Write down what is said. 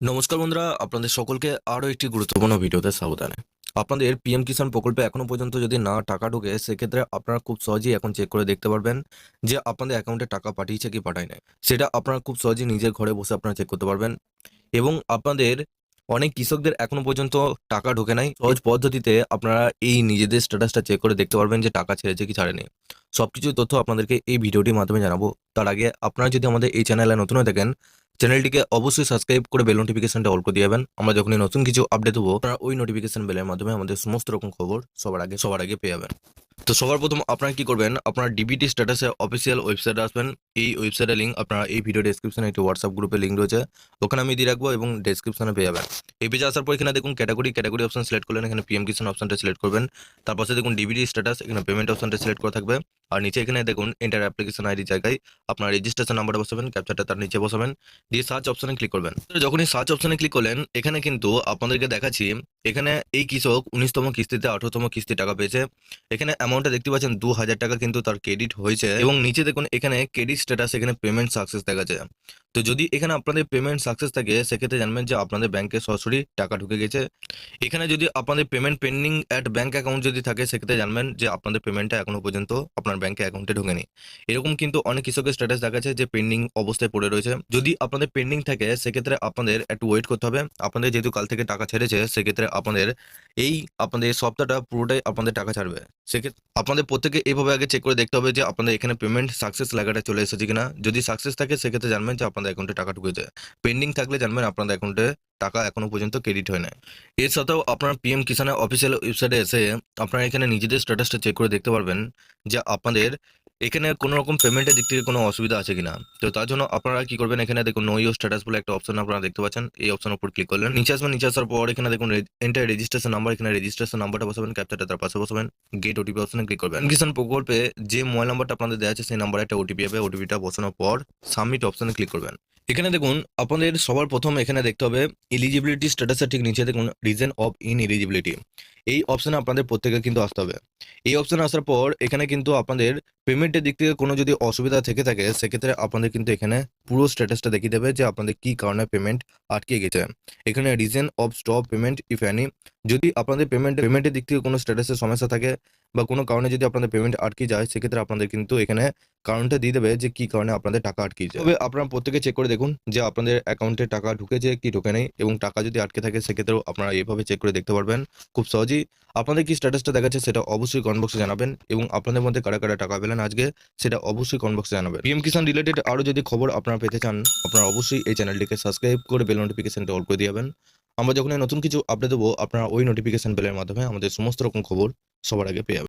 নমস্কার বন্ধুরা, আপনাদের সকলকে আরও একটি গুরুত্বপূর্ণ ভিডিওতে স্বাগত জানাই। আপনাদের পিএম কিষাণ প্রকল্পে এখনও পর্যন্ত যদি না টাকা ঢোকে, সেক্ষেত্রে আপনারা খুব সহজেই এখন চেক করে দেখতে পারবেন যে আপনাদের অ্যাকাউন্টে টাকা পাঠিয়েছে কি পাঠায় নাই সেটা আপনারা খুব সহজেই নিজের ঘরে বসে আপনারা চেক করতে পারবেন। এবং আপনাদের অনেক কৃষকদের এখনও পর্যন্ত টাকা ঢোকে নাই। সহজ পদ্ধতিতে আপনারা এই নিজেদের স্ট্যাটাসটা চেক করে দেখতে পারবেন যে টাকা ছেড়েছে কি ছাড়েনি। সব কিছু তথ্য আপনাদেরকে এই ভিডিওটির মাধ্যমে জানাব। তার আগে আপনারা যদি আমাদের এই চ্যানেলে নতুন হয়ে থাকেন চ্যানেলটিকে অবশ্যই সাবস্ক্রাইব করে বেল নোটিফিকেশনটা অল করে দিয়ে যাবেন। আমরা যখনই নতুন কিছু আপডেট দেবো আপনারা ওই নোটিফিকেশন বেলের মাধ্যমে আমাদের সমস্ত রকম খবর সবার আগে সবার আগে পেয়ে যাবেন। তো সবার প্রথম আপনারা কি করবেন, আপনার ডিবিটি স্ট্যাটাসে অফিসিয়াল ওয়েবসাইটে আসবেন। এই ওয়েবসাইটের লিঙ্ক আপনারা এই ভিডিও ডেসক্রিপশনে একটি হোয়াটসঅ্যাপ গ্রুপে লিঙ্ক রয়েছে। ওখানে আমি দিয়ে রাখব এবং ডেসক্রিপশনে পেয়ে যাবেন। এই পেজে আসার পর এখানে দেখুন ক্যাটাগরি ক্যাটাগরি অপশন সিলেক্ট করলেন, এখানে পিএম কিষান অপশনটা সিলেক্ট করবেন। তারপর দেখুন ডিবিটি স্ট্যাটাস এখানে পেমেন্ট অপশনটা সিলেক্ট করা থাকবে। আর নিচে এখানে দেখুন এন্টার অ্যাপ্লিকেশন আইডি জায়গায় আপনার রেজিস্ট্রেশন নাম্বারটা বসাবেন ক্যাপচারটা তার নিচে বসাবেন, দিয়ে সার্চ অপশনে ক্লিক করবেন। যখনই সার্চ অপশনে ক্লিক করলেন, এখানে কিন্তু আপনাদেরকে দেখাচ্ছি, এখানে এই কৃষক উনিশতম কিস্তিতে আঠারোতম কিস্তি টাকা পেয়েছে। এখানে অ্যামাউন্টটা দেখতে পাচ্ছেন দু হাজার টাকা কিন্তু তার ক্রেডিট হয়েছে। এবং নিচে দেখুন, এখানে ক্রেডিট স্ট্যাটাস এখানে পেমেন্ট সাকসেস দেখাচ্ছে। তো যদি এখানে আপনাদের পেমেন্ট সাকসেস থাকে, সেক্ষেত্রে জানবেন যে আপনাদের ব্যাংকে সরাসরি টাকা ঢুকে গেছে। এখানে যদি আপনাদের payment pending at bank account যদি থাকে, সেক্ষেত্রে জানবেন যে আপনাদের পেমেন্টটা এখনও পর্যন্ত আপনার ব্যাংক অ্যাকাউন্টে ঢোকেনি। এরকম কিন্তু অনেক কৃষকের স্ট্যাটাস দেখাচ্ছে যে পেন্ডিং অবস্থায় পড়ে রয়েছে। যদি আপনাদের পেন্ডিং থাকে, সেক্ষেত্রে আপনাদের একটু ওয়েট করতে হবে। আপনাদের যেহেতু কাল থেকে টাকা ছেড়েছে, সেক্ষেত্রে আপনাদের এই আপনাদের সপ্তাহটা পুরোটাই আপনাদের টাকা ছাড়বে। সেক্ষেত্রে আপনাদের প্রত্যেকে এইভাবে আগে চেক করে দেখতে হবে যে আপনাদের এখানে পেমেন্ট সাকসেস লাগাটা চলে এসেছে কিনা। যদি সাকসেস থাকে, সেক্ষেত্রে জানবেন যে আপনাদের অ্যাকাউন্টে টাকা ঢুকেছে। পেন্ডিং থাকলে জানবেন আপনাদের অ্যাকাউন্টে টাকা এখনও পর্যন্ত ক্রেডিট হয় না এর সাথেও আপনার পিএম কিষানের অফিসিয়াল ওয়েবসাইটে এসে আপনারা এখানে নিজেদের স্ট্যাটাসটা চেক করে দেখতে পারবেন যে আপনাদের এখানে কোনো রকম পেমেন্টের দিক থেকে কোনো অসুবিধা আছে কিনা? তো তার জন্য আপনারা কি করবেন? এখানে দেখুন নো ইউ স্ট্যাটাস বলে একটা অপশন আপনারা দেখতে পাচ্ছেন। এই অপশনের উপর ক্লিক করলেন। নিচে আসবেন, নিচে আসার পর এখানে দেখুন এন্টার রেজিস্ট্রেশন নাম্বার এখানে রেজিস্ট্রেশন নাম্বারটা বসাবেন ক্যাপচারটা তার পাশে বসাবেন গেট ওটিপি অপশনে ক্লিক করবেন। কিষান প্রকল্পে যে মোবাইল নাম্বারটা আপনাদের দেওয়া আছে, সেই নাম্বারে একটা ওটিপি হবে ওটিপিটা বসানোর পর সাবমিট অপশনে ক্লিক করবেন। এখানে দেখুন, আপনাদের সবার প্রথম এখানে দেখতে হবে এলিজিবিলিটি স্ট্যাটাসের ঠিক নিচে দেখুন রিজন অফ ইন এলিজিবিলিটি এই অপশনে আপনাদের প্রত্যেকে কিন্তু আসতে হবে। এই অপশনে আসার পর এখানে কিন্তু আপনাদের পেমেন্টের দিক থেকে কোনো যদি অসুবিধা থেকে থাকে, সেক্ষেত্রে আপনাদের কিন্তু এখানে পুরো স্ট্যাটাসটা দেখিয়ে দেবে যে আপনাদের কি কারণে পেমেন্ট আটকে গেছে। এখানে reason of stop payment if any যদি আপনাদের পেমেন্ট পেমেন্টের দিক থেকে কোনো স্ট্যাটাসের সমস্যা থাকে বা কোনো কারণে যদি আপনাদের পেমেন্ট আটকে যায়, সেক্ষেত্রে আপনাদের কিন্তু এখানে কারণটা দিয়ে দেবে যে কি কারণে আপনাদের টাকা আটকেছে তবে আপনারা প্রত্যেকে চেক করে দেখুন যে আপনাদের অ্যাকাউন্টে টাকা ঢুকেছে কি ঢুকে নেই এবং টাকা যদি আটকে থাকে, সেক্ষেত্রেও আপনারা এইভাবে চেক করে দেখতে পারবেন। খুব সহজেই আপনাদের কি স্ট্যাটাসটা দেখাচ্ছে সেটা অবশ্যই কমেন্ট বক্সে জানাবেন এবং আপনাদের মধ্যে কারা কারা টাকা পেলেন আজকে সেটা অবশ্যই কমেন্ট বক্সে জানাবেন। পিএম কিষান রিলেটেড আরও যদি খবর আপনারা পেতে চান, আপনারা অবশ্যই এই চ্যানেলটিকে সাবস্ক্রাইব করে বেল নোটিফিকেশনটা অল করে দিয়ে যাবেন। আমরা যখন নতুন কিছু আপডেট দেবো, আপনারা ওই নোটিফিকেশন বেলের মাধ্যমে আমাদের সমস্ত রকম খবর সবার আগে পেয়ে যাবেন।